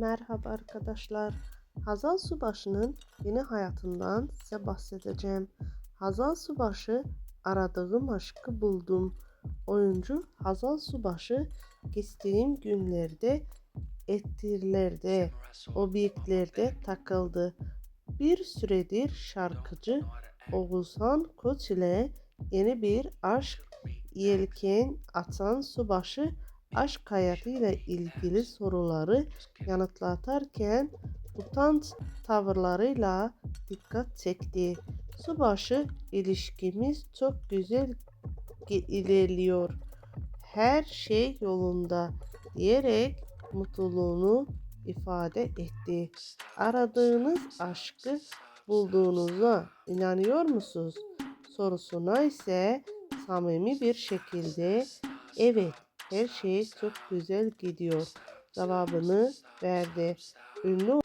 Merhaba arkadaşlar. Hazal Subaşı'nın yeni hayatından size bahsedeceğim. Hazal Subaşı aradığım aşkı buldum. Oyuncu Hazal Subaşı geçtiğim günlerde ettirlerde, obyeklerde takıldı. Bir süredir şarkıcı Oğuzhan Koç ile yeni bir aşk yelken atan Subaşı aşk hayatıyla ilgili soruları yanıtlatarken utanç tavırlarıyla dikkat çekti. Subaşı ilişkimiz çok güzel ilerliyor. Her şey yolunda diyerek mutluluğunu ifade etti. Aradığınız aşkı bulduğunuza inanıyor musunuz? Sorusuna ise samimi bir şekilde evet her şey çok güzel gidiyor cevabını verdi. Ünlü